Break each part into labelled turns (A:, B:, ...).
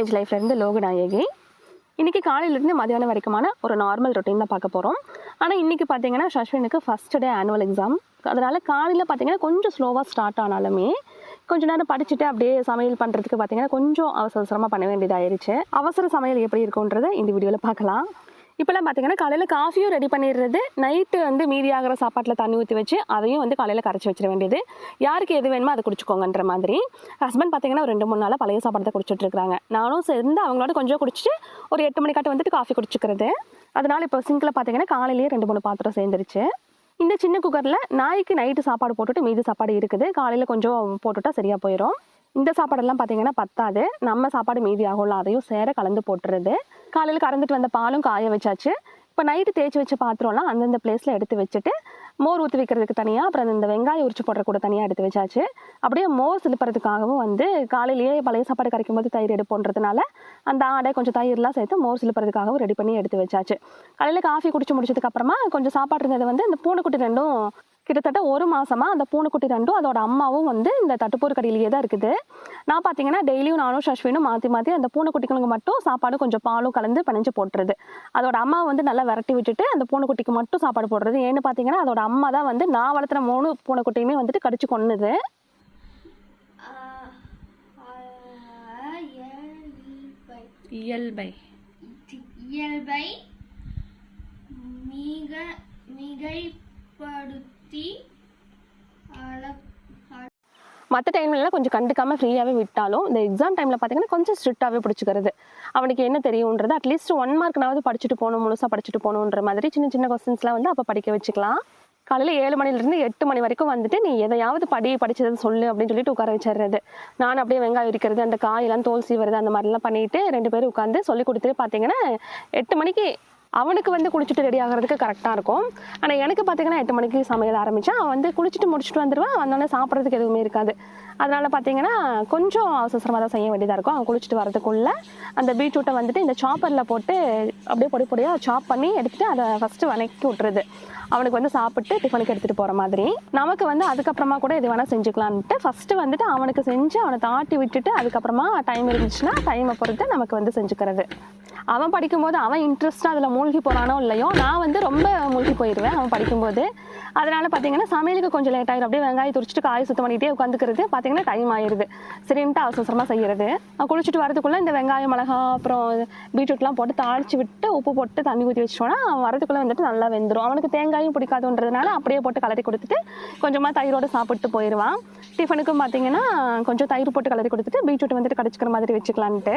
A: village லைஃப்லேருந்து Loganayaki இன்றைக்கி காலையிலேருந்து மதியானம் வரைக்குமான ஒரு நார்மல் ரொட்டீன் தான் பார்க்க போகிறோம் ஆனால் இன்றைக்கி பார்த்தீங்கன்னா சஷ்வனுக்கு ஃபஸ்ட் டே ஆனுவல் எக்ஸாம் அதனால் காலையில் பார்த்தீங்கன்னா கொஞ்சம் ஸ்லோவாக ஸ்டார்ட் ஆனாலுமே கொஞ்ச நேரம் படிச்சுட்டு அப்படியே சமையல் பண்ணுறதுக்கு பார்த்தீங்கன்னா கொஞ்சம் அவசர அவசரமாக பண்ண வேண்டியதாயிருச்சு அவசர சமையல் எப்படி இருக்குன்றதை இந்த வீடியோவில் பார்க்கலாம் இப்போலாம் பார்த்தீங்கன்னா காலையில் காஃபியும் ரெடி பண்ணிடுறது நைட்டு வந்து மீதி ஆகிற சாப்பாட்டில் தண்ணி ஊற்றி வச்சு அதையும் வந்து காலையில் கரைச்சி வச்சிட வேண்டியது யாருக்கு எது வேணுமோ அதை குடிச்சிக்கோங்கன்ற மாதிரி ஹஸ்பண்ட் பார்த்தீங்கன்னா ஒரு ரெண்டு மூணு நாளாக பழைய சாப்பாடு தான் குடிச்சிட்டு நானும் சேர்ந்து அவங்களோட கொஞ்சம் குடிச்சிட்டு ஒரு எட்டு மணிக்காட்டு வந்துட்டு காஃபி குடிச்சிக்கிறது அதனால் இப்போ சிங்கில் பார்த்தீங்கன்னா காலையிலேயே ரெண்டு மூணு பாத்திரம் சேர்ந்துருச்சு இந்த சின்ன குக்கரில் நாய்க்கு நைட்டு சாப்பாடு போட்டுட்டு மீதி சாப்பாடு இருக்குது காலையில் கொஞ்சம் போட்டுவிட்டா சரியாக போயிடும் இந்த சாப்பாடெல்லாம் பார்த்தீங்கன்னா பத்தாது நம்ம சாப்பாடு மீதி ஆகும்ல அதையும் சேர கலந்து போட்டுறது காலையில் கறந்துட்டு வந்த பாலும் காய வச்சாச்சு இப்போ நைட்டு தேய்ச்சி வச்சு பாத்திரம்லாம் அந்தந்த பிளேஸில் எடுத்து வச்சுட்டு மோர் ஊற்றி வைக்கிறதுக்கு தனியாக அப்புறம் இந்த வெங்காயம் உரிச்சு போடுற கூட தனியாக எடுத்து வச்சாச்சு அப்படியே மோர் சிலுப்புறதுக்காகவும் வந்து காலையிலேயே பழைய சாப்பாடு கரைக்கும் போது தயிர் எடுப்போன்றதுனால அந்த ஆடை கொஞ்சம் தயிர்லாம் சேர்த்து மோர் சிலுப்புறதுக்காகவும் ரெடி பண்ணி எடுத்து வச்சாச்சு காலையில் காஃபி குடிச்சு முடிச்சதுக்கப்புறமா கொஞ்சம் சாப்பாடு இருந்தது வந்து இந்த பூனைக்குட்டி ரெண்டும் கிட்டத்தட்ட ஒரு மாதமாக அந்த பூனைக்குட்டி ரெண்டும் அதோட அம்மாவும் வந்து இந்த தட்டுப்பூர் கடையிலேயே தான் இருக்குது நான் பார்த்தீங்கன்னா டெய்லியும் நானும் சஷ்வினும் மாற்றி மாற்றி அந்த பூனைக்குட்டிகளுக்கு மட்டும் சாப்பாடு கொஞ்சம் பாலும் கலந்து பிணைஞ்சு போட்டுறது அதோட அம்மா வந்து நல்லா விரட்டி விட்டுட்டு அந்த பூனைக்குட்டிக்கு மட்டும் சாப்பாடு போடுறது ஏன்னு பார்த்தீங்கன்னா அதோட அம்மா தான் வந்து நான் வளர்த்துற மூணு பூனைக்குட்டியுமே வந்துட்டு கடிச்சு கொண்டுது
B: இயல்பை இயல்பை மிக மிகைப்படுத்த சுற்றி
A: மற்ற டைம்லலாம் கொஞ்சம் கண்டுக்காமல் ஃப்ரீயாகவே விட்டாலும் இந்த எக்ஸாம் டைமில் பார்த்தீங்கன்னா கொஞ்சம் ஸ்ட்ரிக்டாகவே பிடிச்சிக்கிறது அவனுக்கு என்ன தெரியுன்றது அட்லீஸ்ட் ஒன் மார்க்னாவது படிச்சுட்டு போகணும் முழுசாக படிச்சுட்டு போகணுன்ற மாதிரி சின்ன சின்ன கொஸ்டின்ஸ்லாம் வந்து அப்போ படிக்க வச்சுக்கலாம் காலையில் ஏழு மணிலேருந்து எட்டு மணி வரைக்கும் வந்துட்டு நீ எதையாவது படி படிச்சதை சொல்லு அப்படின்னு சொல்லிட்டு உட்கார வச்சிடுறது நான் அப்படியே வெங்காயம் இருக்கிறது அந்த காயெல்லாம் தோல் சீவறது அந்த மாதிரிலாம் பண்ணிட்டு ரெண்டு பேரும் உட்காந்து சொல்லி கொடுத்துட்டு பார்த்தீங்கன்னா எட்டு மணிக்கு அவனுக்கு வந்து குளிச்சுட்டு ரெடி ஆகிறதுக்கு கரெக்டாக இருக்கும் ஆனால் எனக்கு பார்த்தீங்கன்னா எட்டு மணிக்கு சமையல் ஆரம்பித்தேன் அவன் வந்து குளிச்சுட்டு முடிச்சுட்டு வந்துடுவான் வந்தோடனே சாப்பிட்றதுக்கு எதுவுமே இருக்காது அதனால் பார்த்தீங்கன்னா கொஞ்சம் அவசரமாக தான் செய்ய வேண்டியதாக இருக்கும் அவன் குளிச்சுட்டு வரதுக்குள்ளே அந்த பீட்ரூட்டை வந்துட்டு இந்த சாப்பரில் போட்டு அப்படியே பொடி பொடியாக சாப் பண்ணி எடுத்துகிட்டு அதை ஃபஸ்ட்டு வதக்கி விட்டுறது அவனுக்கு வந்து சாப்பிட்டு டிஃபனுக்கு எடுத்துகிட்டு போகிற மாதிரி நமக்கு வந்து அதுக்கப்புறமா கூட எது வேணால் செஞ்சுக்கலான்ட்டு ஃபர்ஸ்ட் வந்துட்டு அவனுக்கு செஞ்சு அவனை தாட்டி விட்டுட்டு அதுக்கப்புறமா டைம் இருந்துச்சுன்னா டைமை பொறுத்து நமக்கு வந்து செஞ்சுக்கிறது அவன் படிக்கும்போது அவன் இன்ட்ரெஸ்ட்டாக அதில் மூழ்கி போகிறானோ இல்லையோ நான் வந்து ரொம்ப மூழ்கி போயிடுவேன் அவன் படிக்கும்போது அதனால் பார்த்தீங்கன்னா சமையலுக்கு கொஞ்சம் லேட் ஆயிடும் அப்படியே வெங்காயம் துரிச்சிட்டு காய் சுத்தம் பண்ணிகிட்டே உட்காந்துக்கிறது பார்த்தீங்கன்னா டைம் ஆயிடுது சரின்ட்டு அவசரமாக செய்கிறது குளிச்சுட்டு வரதுக்குள்ளே இந்த வெங்காயம் மிளகா அப்புறம் பீட்ரூட்லாம் போட்டு தாளித்து விட்டு உப்பு போட்டு தண்ணி ஊற்றி வச்சிட்டோம்னா அவன் வரதுக்குள்ளே வந்துட்டு நல்லா வெந்துடும் அவனுக்கு தேங்காயும் பிடிக்காதுன்றதுனால அப்படியே போட்டு கலரி கொடுத்துட்டு கொஞ்சமாக தயிரோட சாப்பிட்டு போயிடுவான் டிஃபனுக்கும் பார்த்தீங்கன்னா கொஞ்சம் தயிர் போட்டு கலரி கொடுத்துட்டு பீட்ரூட் வந்துட்டு கடைச்சிக்கிற மாதிரி வச்சுக்கலான்ட்டு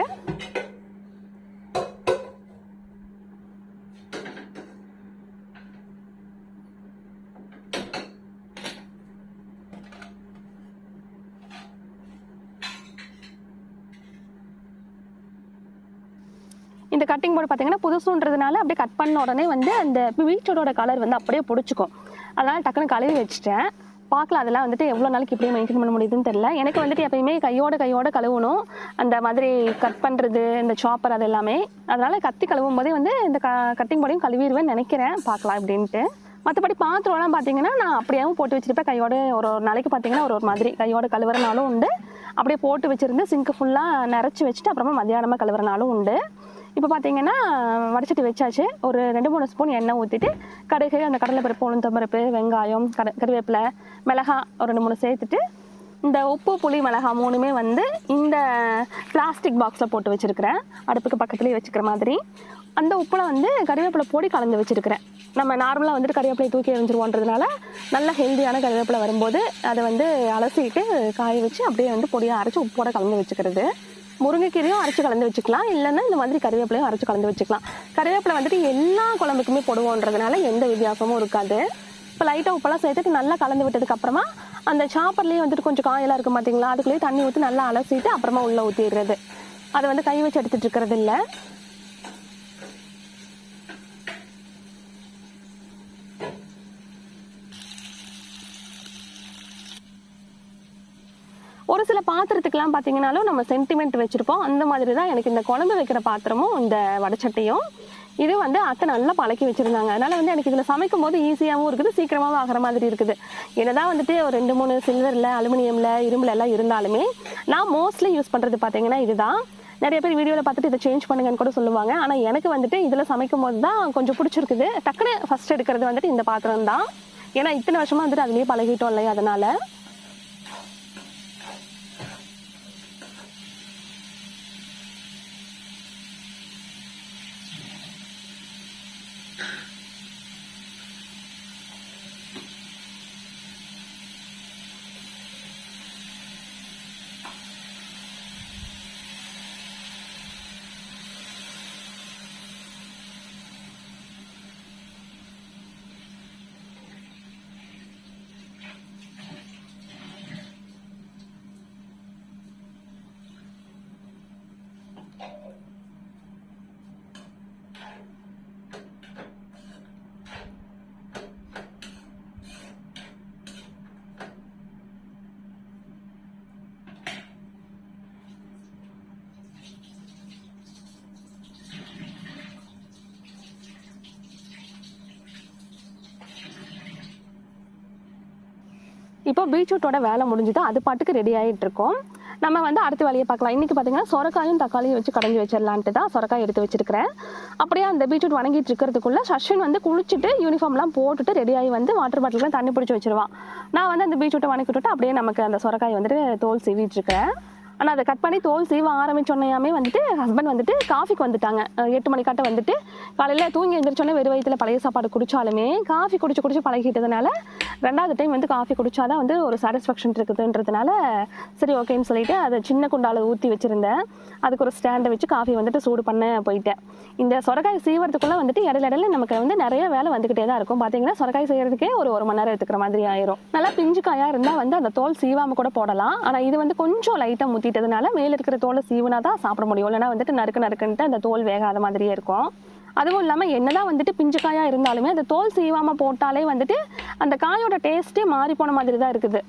A: இந்த கட்டிங் போர்டு பார்த்தீங்கன்னா புதுசுன்றதுனால அப்படியே கட் பண்ண உடனே வந்து அந்த வீட்டோட கலர் வந்து அப்படியே பிடிச்சிக்கும் அதனால் டக்குன்னு கழுவி வச்சுட்டேன் பார்க்கலாம் அதெல்லாம் வந்துட்டு எவ்வளோ நாளைக்கு இப்படியே மெயின்டைன் பண்ண முடியுதுன்னு தெரியல எனக்கு வந்துட்டு எப்பயுமே கையோட கையோட கழுவணும் அந்த மாதிரி கட் பண்ணுறது இந்த சாப்பர் அது எல்லாமே அதனால் கத்தி கழுவும் போதே வந்து இந்த க கட்டிங் போடையும் கழுவிடுவேன் நினைக்கிறேன் பார்க்கலாம் அப்படின்ட்டு மற்றபடி பாத்திரம்லாம் பார்த்தீங்கன்னா நான் அப்படியாவும் போட்டு வச்சுருப்பேன் கையோட ஒரு ஒரு நாளைக்கு பார்த்தீங்கன்னா ஒரு ஒரு மாதிரி கையோட கழுவுற நாளும் உண்டு அப்படியே போட்டு வச்சுருந்து சிங்க்கு ஃபுல்லாக நிறச்சி வச்சுட்டு அப்புறமா மதியானமாக கழுவுற நாளும் உண்டு இப்போ பார்த்தீங்கன்னா வடச்சட்டி வச்சாச்சு ஒரு ரெண்டு மூணு ஸ்பூன் எண்ணெய் ஊற்றிட்டு கடுகு அந்த கடலைப்பருப்பு உளுந்தம்பருப்பு வெங்காயம் கட கருவேப்பிலை மிளகா ஒரு ரெண்டு மூணு சேர்த்துட்டு இந்த உப்பு புளி மிளகா மூணுமே வந்து இந்த பிளாஸ்டிக் பாக்ஸில் போட்டு வச்சுருக்கிறேன் அடுப்புக்கு பக்கத்துலேயே வச்சுக்கிற மாதிரி அந்த உப்புல வந்து கருவேப்பிலை போடி கலந்து வச்சுருக்கிறேன் நம்ம நார்மலாக வந்துட்டு கருவேப்பிலையை தூக்கி எறிஞ்சிருவோன்றதுனால நல்ல ஹெல்தியான கருவேப்பிலை வரும்போது அதை வந்து அலசிட்டு காய வச்சு அப்படியே வந்து பொடியாக அரைச்சி உப்போட கலந்து வச்சுக்கிறது முருங்கைக்கீரையும் அரைச்சு கலந்து வச்சுக்கலாம் இல்லைன்னா இந்த மாதிரி கருவேப்பிலையும் அரைச்சி கலந்து வச்சுக்கலாம் கருவேப்பிலை வந்துட்டு எல்லா குழம்புக்குமே போடுவோன்றதுனால எந்த வித்தியாசமும் இருக்காது இப்போ லைட்டாக உப்பெல்லாம் சேர்த்துட்டு நல்லா கலந்து விட்டதுக்கு அப்புறமா அந்த சாப்பர்லேயே வந்துட்டு கொஞ்சம் காயெல்லாம் இருக்கும் பார்த்தீங்களா அதுக்குள்ளேயே தண்ணி ஊற்றி நல்லா அலசிட்டு அப்புறமா உள்ளே ஊற்றிடுறது அதை வந்து கை வச்சு எடுத்துகிட்டு இருக்கிறது இல்லை ஒரு சில பாத்திரத்துக்குலாம் பார்த்தீங்கன்னாலும் நம்ம சென்டிமெண்ட் வச்சுருப்போம் அந்த மாதிரி தான் எனக்கு இந்த குழந்தை வைக்கிற பாத்திரமும் இந்த வடச்சட்டையும் இது வந்து அத்தை நல்லா பழக்கி வச்சுருந்தாங்க அதனால் வந்து எனக்கு இதில் சமைக்கும் போது ஈஸியாகவும் இருக்குது சீக்கிரமாகவும் ஆகிற மாதிரி இருக்குது என்னதான் வந்துட்டு ஒரு ரெண்டு மூணு சில்வரில் அலுமினியமில் இரும்புல எல்லாம் இருந்தாலுமே நான் மோஸ்ட்லி யூஸ் பண்ணுறது பார்த்தீங்கன்னா இதுதான் நிறைய பேர் வீடியோவில் பார்த்துட்டு இதை சேஞ்ச் பண்ணுங்கன்னு கூட சொல்லுவாங்க ஆனால் எனக்கு வந்துட்டு இதில் சமைக்கும் போது தான் கொஞ்சம் பிடிச்சிருக்குது டக்குனு ஃபஸ்ட் எடுக்கிறது வந்துட்டு இந்த பாத்திரம் தான் ஏன்னா இத்தனை வருஷமாக வந்துட்டு அதுலேயே பழகிட்டோம் இல்லையா அதனால் இப்போ பீட்ரூட்டோட வேலை முடிஞ்சுது அது பாட்டுக்கு ரெடி ஆகிட்டு இருக்கோம் நம்ம வந்து அடுத்த வேலையை பார்க்கலாம் இன்றைக்கி பார்த்தீங்கன்னா சொரக்காயும் தக்காளியும் வச்சு கடைஞ்சி வச்சிடலான்ட்டு தான் சொரக்காய் எடுத்து வச்சிருக்கிறேன் அப்படியே அந்த பீட்ரூட் வணங்கிட்டு இருக்கிறதுக்குள்ள சஷ்வின் வந்து குளிச்சுட்டு யூனிஃபார்ம்லாம் போட்டுட்டு ரெடியாகி வந்து வாட்டர் பாட்டிலில் தண்ணி பிடிச்சி வச்சிருவான் நான் வந்து அந்த பீட்ரூட்டை வணக்கிட்டு அப்படியே நமக்கு அந்த சொரக்காய் வந்துட்டு தோல் சீவிட்டு இருக்கிறேன் ஆனால் அதை கட் பண்ணி தோல் சீவ ஆரம்பிச்சோன்னையாமே வந்துட்டு ஹஸ்பண்ட் வந்துட்டு காஃபிக்கு வந்துட்டாங்க எட்டு மணிக்காட்ட வந்துட்டு காலையில் தூங்கி எழுந்திரிச்சோன்னே வெறு வயிற்றில் பழைய சாப்பாடு குடித்தாலுமே காஃபி குடிச்சு குடிச்சு பழகிட்டதுனால ரெண்டாவது டைம் வந்து காஃபி குடித்தாதான் வந்து ஒரு சாட்டிஸ்ஃபேக்ஷன் இருக்குதுன்றதுனால சரி ஓகேன்னு சொல்லிட்டு அதை சின்ன குண்டால ஊற்றி வச்சுருந்தேன் அதுக்கு ஒரு ஸ்டாண்டை வச்சு காஃபி வந்துட்டு சூடு பண்ண போயிட்டேன் இந்த சொரக்காய் சீவறதுக்குள்ளே வந்துட்டு இடையில இடையில நமக்கு வந்து நிறைய வேலை வந்துக்கிட்டே தான் இருக்கும் பார்த்தீங்கன்னா சொரக்காய் செய்கிறதுக்கே ஒரு ஒரு மணி நேரம் எடுத்துக்கிற மாதிரி ஆயிரும் நல்லா பிஞ்சு காயாக இருந்தால் வந்து அந்த தோல் சீவாமல் கூட போடலாம் ஆனால் இது வந்து கொஞ்சம் லைட்டாக முத்தி சீவிட்டதுனால மேலே இருக்கிற தோலை சீவுனா தான் சாப்பிட முடியும் இல்லைன்னா வந்துட்டு நறுக்கு நறுக்குன்ட்டு அந்த தோல் வேகாத மாதிரியே இருக்கும் அதுவும் இல்லாமல் என்னதான் வந்துட்டு பிஞ்சு காயா இருந்தாலுமே அந்த தோல் சீவாமல் போட்டாலே வந்துட்டு அந்த காயோட டேஸ்ட்டே மாறி போன மாதிரி தான் இருக்குது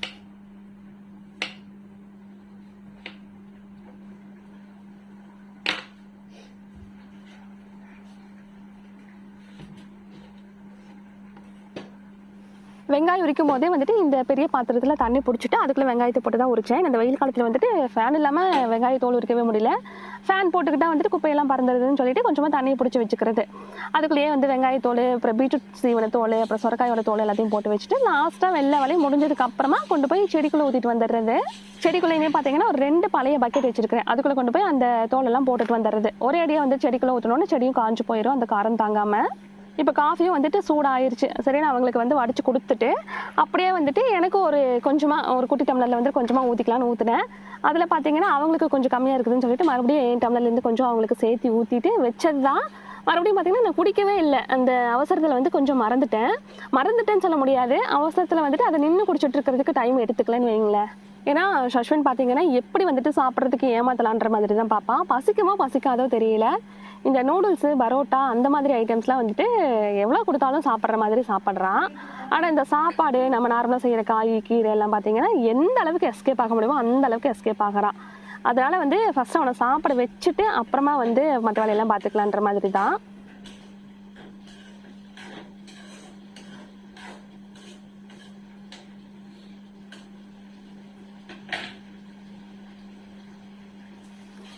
A: வெங்காயம் உரிக்கும் போதே வந்துட்டு இந்த பெரிய பாத்திரத்தில் தண்ணி பிடிச்சிட்டு அதுக்குள்ளே வெங்காயத்தை போட்டு தான் உரிச்சேன் இந்த வெயில் காலத்தில் வந்துட்டு ஃபேன் இல்லாமல் வெங்காய தோல் உரிக்கவே முடியல ஃபேன் போட்டுக்கிட்டால் வந்துட்டு குப்பையெல்லாம் பறந்துருதுன்னு சொல்லிட்டு கொஞ்சமாக தண்ணியை பிடிச்சி வச்சுக்கிறது அதுக்குள்ளேயே வந்து வெங்காயத்தோல் அப்புறம் பீட்ரூட் சீவன தோல் அப்புறம் சொரக்காயோட தோல் எல்லாத்தையும் போட்டு வச்சுட்டு லாஸ்ட்டாக வெள்ளை வலையும் முடிஞ்சதுக்கு அப்புறமா கொண்டு போய் செடிக்குள்ளே ஊற்றிட்டு வந்துடுறது செடிக்குள்ளேயுமே பார்த்தீங்கன்னா ஒரு ரெண்டு பழைய பக்கெட் வச்சிருக்கேன் அதுக்குள்ளே கொண்டு போய் அந்த தோலெல்லாம் போட்டுட்டு வந்துடுறது ஒரே அடியாக வந்து செடிக்குள்ளே ஊற்றணும்னு செடியும் காஞ்சு போயிடும் அந்த காரம் தாங்காமல் இப்போ காஃபியும் வந்துட்டு சூடாயிருச்சு சரின்னு அவங்களுக்கு வந்து வடிச்சு கொடுத்துட்டு அப்படியே வந்துட்டு எனக்கு ஒரு கொஞ்சமாக ஒரு குட்டி டம்ளரில் வந்து கொஞ்சமாக ஊற்றிக்கலான்னு ஊற்றினேன் அதில் பார்த்தீங்கன்னா அவங்களுக்கு கொஞ்சம் கம்மியாக இருக்குதுன்னு சொல்லிட்டு மறுபடியும் என் டம்ளர்லேருந்து கொஞ்சம் அவங்களுக்கு சேர்த்து ஊற்றிட்டு வச்சது தான் மறுபடியும் பார்த்தீங்கன்னா நான் குடிக்கவே இல்லை அந்த அவசரத்தில் வந்து கொஞ்சம் மறந்துட்டேன் மறந்துட்டேன்னு சொல்ல முடியாது அவசரத்தில் வந்துட்டு அதை நின்று குடிச்சிட்டு இருக்கிறதுக்கு டைம் எடுத்துக்கலன்னு வைங்களேன் ஏன்னா சஷ்வன் பார்த்தீங்கன்னா எப்படி வந்துட்டு சாப்பிட்றதுக்கு ஏமாத்தலான்ற மாதிரி தான் பார்ப்பான் பசிக்குமோ பசிக்காதோ தெரியல இந்த நூடுல்ஸு பரோட்டா அந்த மாதிரி ஐட்டம்ஸ்லாம் வந்துட்டு எவ்வளோ கொடுத்தாலும் சாப்பிட்ற மாதிரி சாப்பிட்றான் ஆனால் இந்த சாப்பாடு நம்ம நார்மலாக செய்கிற காய் கீரை எல்லாம் பார்த்தீங்கன்னா எந்த அளவுக்கு எஸ்கேப் ஆக முடியுமோ அந்த அளவுக்கு எஸ்கேப் ஆகிறான் அதனால் வந்து ஃபஸ்ட்டு அவனை சாப்பிட வச்சுட்டு அப்புறமா வந்து மற்ற வேலையெல்லாம் பார்த்துக்கலான்ற மாதிரி தான்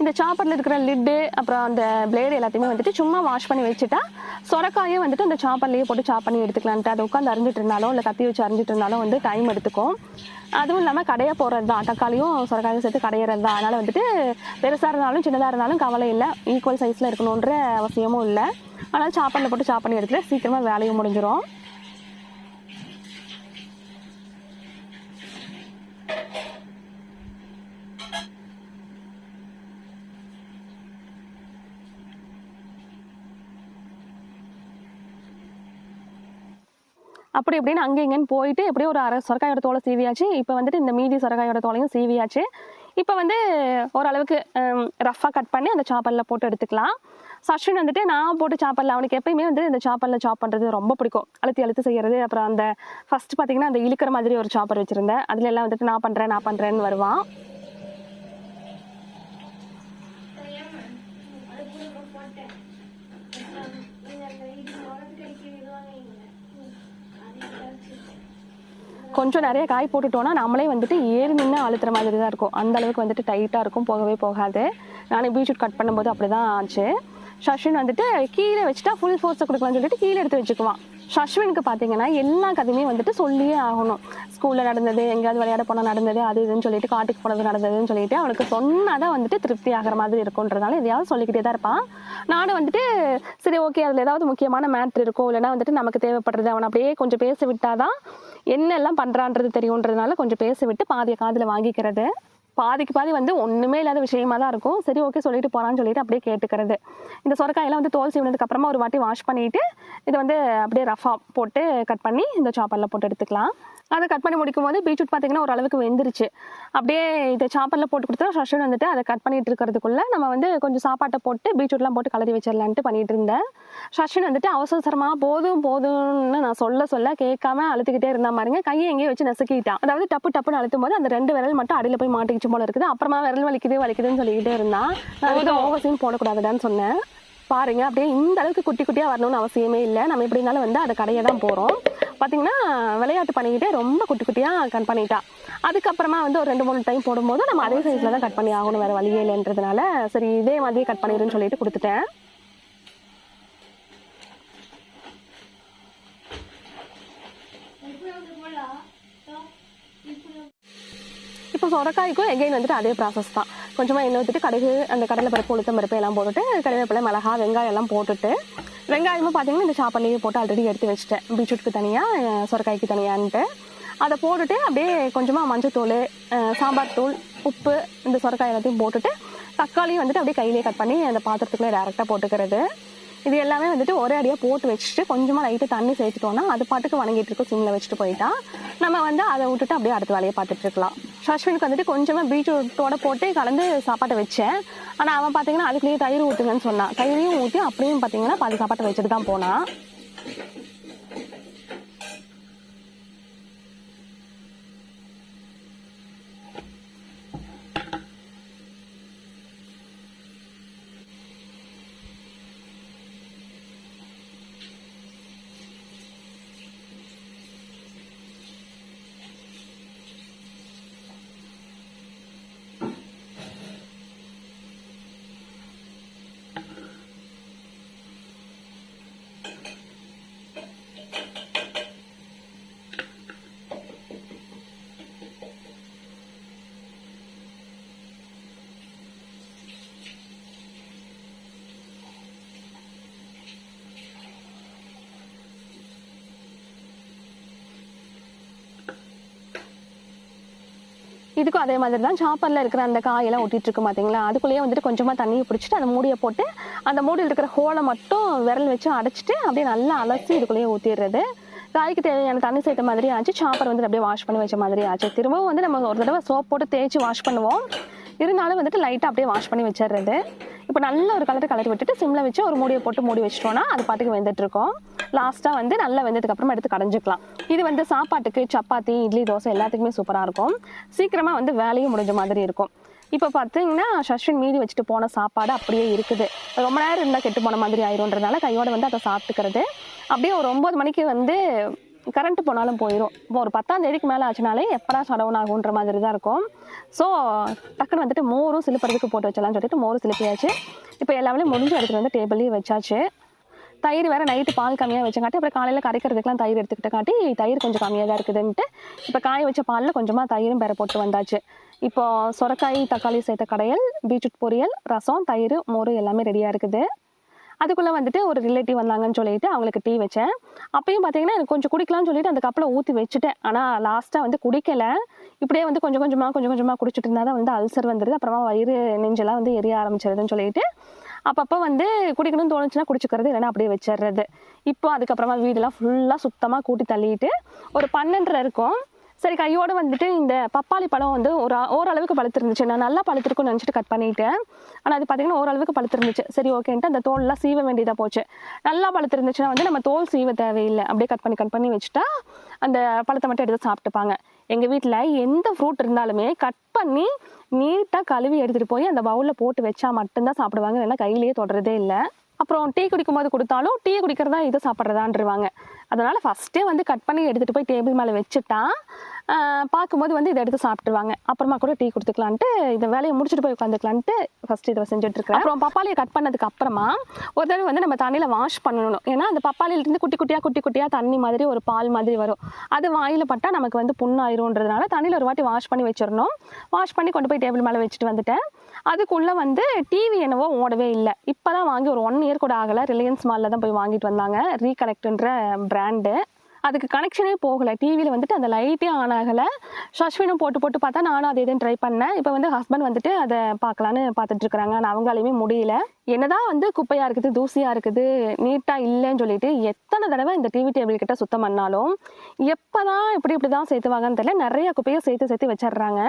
A: இந்த சாப்பரில் இருக்கிற லிட்டு அப்புறம் அந்த பிளேடு எல்லாத்தையுமே வந்துட்டு சும்மா வாஷ் பண்ணி வச்சுட்டா சொரக்காயே வந்துட்டு அந்த சாப்பர்லேயே போட்டு சாப் பண்ணி எடுத்துக்கலான்ட்டு அதை உட்காந்து அரிஞ்சிட்டு இருந்தாலும் இல்லை கத்தி வச்சு அரிஞ்சிட்டு இருந்தாலும் வந்து டைம் எடுத்துக்கும் அதுவும் இல்லாமல் கடையை போகிறது தான் தக்காளியும் சொரக்காயும் சேர்த்து கடையிறது தான் அதனால் வந்துட்டு பெருசாக இருந்தாலும் சின்னதாக இருந்தாலும் கவலை இல்லை ஈக்குவல் சைஸில் இருக்கணுன்ற அவசியமும் இல்லை ஆனால் சாப்பாடில் போட்டு சாப் பண்ணி எடுத்துகிட்டு சீக்கிரமாக வேலையும் முடிஞ்சிடும் அப்படி இப்படின்னு அங்கே இங்கேன்னு போயிட்டு எப்படியோ ஒரு அரை சொரக்காயோட தோலை சீவியாச்சு இப்போ வந்துட்டு இந்த மீதி சொரக்காயோட தோலையும் சீவியாச்சு இப்போ வந்து ஓரளவுக்கு ரஃபாக கட் பண்ணி அந்த சாப்பலில் போட்டு எடுத்துக்கலாம் சஷ்வின் வந்துட்டு நான் போட்டு சாப்பரில் அவனுக்கு எப்பயுமே வந்து இந்த சாப்பரில் சாப் பண்ணுறது ரொம்ப பிடிக்கும் அழுத்தி அழுத்து செய்கிறது அப்புறம் அந்த ஃபஸ்ட்டு பார்த்தீங்கன்னா அந்த இழுக்கிற மாதிரி ஒரு சாப்பர் வச்சுருந்தேன் அதில் எல்லாம் வந்துட்டு நான் பண்ணுறேன் நான் பண்ணுறேன்னு வருவான் கொஞ்சம் நிறைய காய் போட்டுட்டோம்னா நம்மளே வந்துட்டு ஏறி நின்று அழுத்துற மாதிரி தான் இருக்கும் அந்த அளவுக்கு வந்துட்டு டைட்டாக இருக்கும் போகவே போகாது நானே பீட்ரூட் கட் பண்ணும்போது அப்படி தான் ஆச்சு சஷின் வந்துட்டு கீழே வச்சுட்டா ஃபுல் ஃபோர்ஸை கொடுக்கலாம்னு சொல்லிட்டு கீழே எடுத்து வச்சுக்குவான் ஷஷ்வினுக்கு பார்த்தீங்கன்னா எல்லா கதையுமே வந்துட்டு சொல்லியே ஆகணும் ஸ்கூலில் நடந்தது எங்கேயாவது விளையாட போனால் நடந்தது அது இதுன்னு சொல்லிட்டு காட்டுக்கு போனது நடந்ததுன்னு சொல்லிட்டு அவனுக்கு சொன்னாதான் வந்துட்டு திருப்தி ஆகிற மாதிரி இருக்குன்றதுனால எதையாவது சொல்லிக்கிட்டே தான் இருப்பான் நானும் வந்துட்டு சரி ஓகே அதில் ஏதாவது முக்கியமான மேட்ரு இருக்கும் இல்லைன்னா வந்துட்டு நமக்கு தேவைப்படுறது அவன் அப்படியே கொஞ்சம் பேச விட்டாதான் என்னெல்லாம் பண்ணுறான்றது தெரியுன்றதுனால கொஞ்சம் பேச விட்டு பாதியை காதில் வாங்கிக்கிறது பாதிக்கு பாதி வந்து ஒன்றுமே இல்லாத விஷயமா தான் இருக்கும் சரி ஓகே சொல்லிட்டு போகிறான்னு சொல்லிட்டு அப்படியே கேட்டுக்கிறது இந்த சொரக்காயெல்லாம் வந்து தோல் சீவினதுக்கப்புறமா ஒரு வாட்டி வாஷ் பண்ணிவிட்டு இதை வந்து அப்படியே ரஃபாக போட்டு கட் பண்ணி இந்த சாப்பரில் போட்டு எடுத்துக்கலாம் அதை கட் பண்ணி முடிக்கும் போது பீட்ரூட் பார்த்தீங்கன்னா ஓரளவுக்கு வெந்துருச்சு அப்படியே இதை சாப்பரில் போட்டு கொடுத்தா ஷஷன் வந்துட்டு அதை கட் பண்ணிட்டு இருக்கிறதுக்குள்ளே நம்ம வந்து கொஞ்சம் சாப்பாட்டை போட்டு பீட்ரூட்லாம் போட்டு கலரி வச்சிடலான்ட்டு பண்ணிட்டு இருந்தேன் ஷஷன் வந்துட்டு அவசரமாக போதும் போதும்னு நான் சொல்ல சொல்ல கேட்காம அழுத்துக்கிட்டே இருந்தா பாருங்க கையை எங்கேயே வச்சு நசுக்கிட்டான் அதாவது டப்பு டப்புன்னு அழுத்தும் போது அந்த ரெண்டு விரல் மட்டும் அடியில் போய் மாட்டிக்கிச்சு போல இருக்குது அப்புறமா விரல் வலிக்குது வலிக்குதுன்னு சொல்லிக்கிட்டே இருந்தான் நான் ஓவர் சீன் போடக்கூடாதுடான்னு சொன்னேன் பாருங்க அப்படியே இந்த அளவுக்கு குட்டி குட்டியாக வரணும்னு அவசியமே இல்லை நம்ம எப்படி இருந்தாலும் வந்து அதை கடையை தான் போகிறோம் பாத்தீங்கன்னா விளையாட்டு பண்ணிக்கிட்டே ரொம்ப குட்டி குட்டியாக கட் பண்ணிட்டா அதுக்கப்புறமா வந்து ஒரு ரெண்டு மூணு டைம் போடும்போது நம்ம அதே சைஸில் தான் கட் பண்ணி ஆகணும் வேறு வழியே இல்லைன்றதுனால சரி இதே மாதிரியே கட் பண்ணிடுன்னு சொல்லிட்டு கொடுத்துட்டேன் இப்போ சொரக்காய்க்கும் எங்கேயும் வந்துட்டு அதே ப்ராசஸ் தான் கொஞ்சமாக எண்ணெய் ஊற்றிட்டு கடுகு அந்த கடலை பருப்பு உளுத்தம் பருப்பு எல்லாம் போட்டுட்டு கருவேப்பிலை மிளகா வெங்காயம் எல்லாம் போட்டுட்டு வெங்காயமும் பார்த்தீங்கன்னா இந்த சாப்பாடுலேயே போட்டு ஆல்ரெடி எடுத்து வச்சுட்டேன் பீட்ரூட்டுக்கு தனியாக சொரக்காய்க்கு தனியான்ட்டு அதை போட்டுட்டு அப்படியே கொஞ்சமாக மஞ்சத்தூள் சாம்பார் தூள் உப்பு இந்த சொரக்காய் எல்லாத்தையும் போட்டுட்டு தக்காளியும் வந்துட்டு அப்படியே கையிலேயே கட் பண்ணி அந்த பாத்திரத்துக்குள்ளே டேரெக்டாக போட்டுக்கிறது இது எல்லாமே வந்துட்டு ஒரே அடியாக போட்டு வச்சுட்டு கொஞ்சமாக லைட்டு தண்ணி சேர்த்துட்டோம்னா அது பாட்டுக்கு வணங்கிட்டு இருக்கும் சிம்மில் வச்சுட்டு போயிட்டா நம்ம வந்து அதை விட்டுட்டு அப்படியே அடுத்த வேலையை பார்த்துட்டு இருக்கலாம் ஷஷ்வினுக்கு வந்துட்டு கொஞ்சமாக பீட்ரூட்டோட போட்டு கலந்து சாப்பாட்டை வச்சேன் ஆனால் அவன் பார்த்தீங்கன்னா அதுக்குள்ளேயே தயிர் ஊற்றுங்கன்னு சொன்னான் தயிரையும் ஊற்றி அப்படியும் பார்த்தீங்கன்னா பாதி சாப்பாட்டை வச்சுட்டு தான் போனான் இதுக்கும் அதே மாதிரி தான் சாப்பரில் இருக்கிற அந்த காயெல்லாம் ஒட்டிட்டு இருக்கும் பார்த்தீங்களா அதுக்குள்ளேயே வந்துட்டு கொஞ்சமாக தண்ணியை பிடிச்சிட்டு அந்த மூடியை போட்டு அந்த மூடியில் இருக்கிற ஹோலை மட்டும் விரல் வச்சு அடைச்சிட்டு அப்படியே நல்லா அலசி இதுக்குள்ளேயே ஊற்றிடுறது காய்க்கு தேவையான தண்ணி சேர்த்த மாதிரி ஆச்சு சாப்பர் வந்துட்டு அப்படியே வாஷ் பண்ணி வச்ச மாதிரி ஆச்சு திரும்பவும் வந்து நம்ம ஒரு தடவை சோப் போட்டு தேய்ச்சி வாஷ் பண்ணுவோம் இருந்தாலும் வந்துட்டு லைட்டாக அப்படியே வாஷ் பண்ணி வச்சிடுறது இப்போ நல்ல ஒரு கலர் கலர் விட்டுட்டு சிம்மில் வச்சு ஒரு மூடியை போட்டு மூடி வச்சிட்டோம்னா அது பாட்டுக்கு வெந்துட்டு இருக்கோம் லாஸ்ட்டாக வந்து நல்லா வெந்ததுக்கு அப்புறமா எடுத்து கடைஞ்சிக்கலாம் இது வந்து சாப்பாட்டுக்கு சப்பாத்தி இட்லி தோசை எல்லாத்துக்குமே சூப்பராக இருக்கும் சீக்கிரமாக வந்து வேலையும் முடிஞ்ச மாதிரி இருக்கும் இப்போ பார்த்தீங்கன்னா ஷஷ்வின் மீதி வச்சுட்டு போன சாப்பாடு அப்படியே இருக்குது ரொம்ப நேரம் இருந்தால் கெட்டு போன மாதிரி ஆயிரும்ன்றதுனால கையோடு வந்து அதை சாப்பிட்டுக்கிறது அப்படியே ஒரு ஒம்பது மணிக்கு வந்து கரண்ட் போனாலும் போயிடும் இப்போ ஒரு பத்தாம் தேதிக்கு மேலே ஆச்சுனாலே எப்படா சடவுன் ஆகுன்ற மாதிரி தான் இருக்கும் ஸோ டக்குன்னு வந்துட்டு மோரும் சிலுப்புறதுக்கு போட்டு வச்சலாம்னு சொல்லிட்டு மோரும் சிலுப்பியாச்சு இப்போ எல்லாமே முடிஞ்சு எடுத்துகிட்டு வந்து டேபிள்லேயும் வச்சாச்சு தயிர் வேறு நைட்டு பால் கம்மியாக வச்சங்காட்டி அப்புறம் காலையில் கரைக்கிறதுக்குலாம் தயிர் எடுத்துக்கிட்டே காட்டி தயிர் கொஞ்சம் கம்மியாக தான் இருக்குதுன்ட்டு இப்போ காய வச்ச பாலில் கொஞ்சமாக தயிரும் பெற போட்டு வந்தாச்சு இப்போது சொரக்காய் தக்காளி சேர்த்த கடையல் பீட்ரூட் பொரியல் ரசம் தயிர் மோர் எல்லாமே ரெடியாக இருக்குது அதுக்குள்ளே வந்துட்டு ஒரு ரிலேட்டிவ் வந்தாங்கன்னு சொல்லிட்டு அவங்களுக்கு டீ வச்சேன் அப்பயும் பார்த்தீங்கன்னா எனக்கு கொஞ்சம் குடிக்கலாம்னு சொல்லிட்டு அந்த கப்பில் ஊற்றி வச்சுட்டேன் ஆனால் லாஸ்ட்டாக வந்து குடிக்கலை இப்படியே வந்து கொஞ்சம் கொஞ்சமாக கொஞ்சம் கொஞ்சமாக குடிச்சிட்டு இருந்தால் தான் வந்து அல்சர் வந்துடுது அப்புறமா வயிறு நெஞ்செல்லாம் வந்து எரிய ஆரம்பிச்சிருதுன்னு சொல்லிட்டு அப்பப்போ வந்து குடிக்கணும்னு தோணுச்சுன்னா குடிச்சுக்கிறது இல்லைன்னா அப்படியே வச்சிடுறது இப்போ அதுக்கப்புறமா வீடெல்லாம் ஃபுல்லாக சுத்தமாக கூட்டி தள்ளிட்டு ஒரு பன்னெண்டரை இருக்கும் சரி கையோடு வந்துட்டு இந்த பப்பாளி பழம் வந்து ஒரு ஓரளவுக்கு பழுத்திருந்துச்சு நான் நல்லா பழுத்திருக்கும்னு நினச்சிட்டு கட் பண்ணிட்டேன் ஆனால் அது பார்த்திங்கன்னா ஓரளவுக்கு பழுத்திருந்துச்சு சரி ஓகேன்ட்டு அந்த தோல்லாம் சீவ வேண்டியதாக போச்சு நல்லா பழுத்திருந்துச்சுன்னா வந்து நம்ம தோல் சீவ தேவையில்லை அப்படியே கட் பண்ணி கட் பண்ணி வச்சுட்டா அந்த பழத்தை மட்டும் எடுத்து சாப்பிட்டுப்பாங்க எங்கள் வீட்டில் எந்த ஃப்ரூட் இருந்தாலுமே கட் பண்ணி நீட்டாக கழுவி எடுத்துகிட்டு போய் அந்த பவுலில் போட்டு வச்சா மட்டும்தான் சாப்பிடுவாங்க இல்லைன்னா கையிலேயே தொடரதே இல்லை அப்புறம் டீ குடிக்கும்போது கொடுத்தாலும் டீ குடிக்கிறதா இதை சாப்பிட்றதான்றவாங்க அதனால் ஃபஸ்ட்டே வந்து கட் பண்ணி எடுத்துகிட்டு போய் டேபிள் மேலே வச்சுட்டா பார்க்கும்போது வந்து இதை எடுத்து சாப்பிட்ருவாங்க அப்புறமா கூட டீ கொடுத்துக்கலான்ட்டு இந்த வேலையை முடிச்சுட்டு போய் உட்காந்துக்கலான்ட்டு ஃபஸ்ட்டு இதை செஞ்சுட்ருக்கேன் அப்புறம் பப்பாளியை கட் பண்ணதுக்கு அப்புறமா ஒரு தடவை வந்து நம்ம தண்ணியில் வாஷ் பண்ணணும் ஏன்னா அந்த பப்பாளியிலேருந்து குட்டி குட்டியாக குட்டி குட்டியாக தண்ணி மாதிரி ஒரு பால் மாதிரி வரும் அது வாயில் பட்டால் நமக்கு வந்து புண்ணாயிருன்றதுனால தண்ணியில் ஒரு வாட்டி வாஷ் பண்ணி வச்சிடணும் வாஷ் பண்ணி கொண்டு போய் டேபிள் மேலே வச்சுட்டு வந்துட்டேன் அதுக்குள்ளே வந்து டிவி என்னவோ ஓடவே இல்லை இப்போ தான் வாங்கி ஒரு ஒன் இயர் கூட ஆகலை ரிலையன்ஸ் மாலில் தான் போய் வாங்கிட்டு வந்தாங்க ரீகனெக்ட்ன்ற ப்ராண்டு அதுக்கு கனெக்ஷனே போகலை டிவியில் வந்துட்டு அந்த லைட்டே ஆன் ஆகலை சஷ்வினும் போட்டு போட்டு பார்த்தா நானும் அது எதுவும் ட்ரை பண்ணேன் இப்போ வந்து ஹஸ்பண்ட் வந்துட்டு அதை பார்க்கலான்னு பார்த்துட்டு இருக்கிறாங்க ஆனால் அவங்களாலையுமே முடியல என்னதான் வந்து குப்பையாக இருக்குது தூசியாக இருக்குது நீட்டாக இல்லைன்னு சொல்லிட்டு எத்தனை தடவை இந்த டிவி டேபிள் கிட்ட சுத்தம் பண்ணாலும் எப்போ தான் இப்படி இப்படி தான் சேர்த்துவாங்கன்னு தெரியல நிறைய குப்பையை சேர்த்து சேர்த்து வச்சிடுறாங்க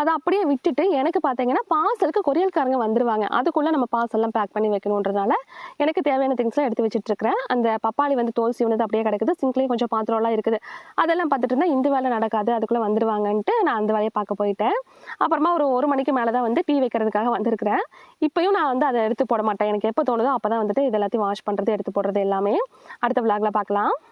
A: அதை அப்படியே விட்டுட்டு எனக்கு பார்த்தீங்கன்னா பார்சலுக்கு கொரியல்காரங்க வந்துருவாங்க அதுக்குள்ளே நம்ம பார்சல்லாம் பேக் பண்ணி வைக்கணுன்றதுனால எனக்கு தேவையான திங்ஸ்லாம் எடுத்து வச்சுட்டு இருக்கிறேன் அந்த பப்பாளி வந்து தோல் சிவனது அப்படியே கிடக்குது சிங்க்லேயும் கொஞ்சம் பாத்திரம்லாம் இருக்குது அதெல்லாம் பார்த்துட்டு இருந்தால் இந்த வேலை நடக்காது அதுக்குள்ளே வந்துடுவாங்கன்ட்டு நான் அந்த வேலையை பார்க்க போயிட்டேன் அப்புறமா ஒரு ஒரு மணிக்கு மேலே தான் வந்து டீ வைக்கிறதுக்காக வந்திருக்கிறேன் இப்போயும் நான் வந்து அதை எடுத்து போட மாட்டேன் எனக்கு எப்போ தோணுதோ அப்போ தான் வந்துட்டு இது எல்லாத்தையும் வாஷ் பண்ணுறது எடுத்து போடுறது எல்லாமே அடுத்த விளாகில் பார்க்கலாம்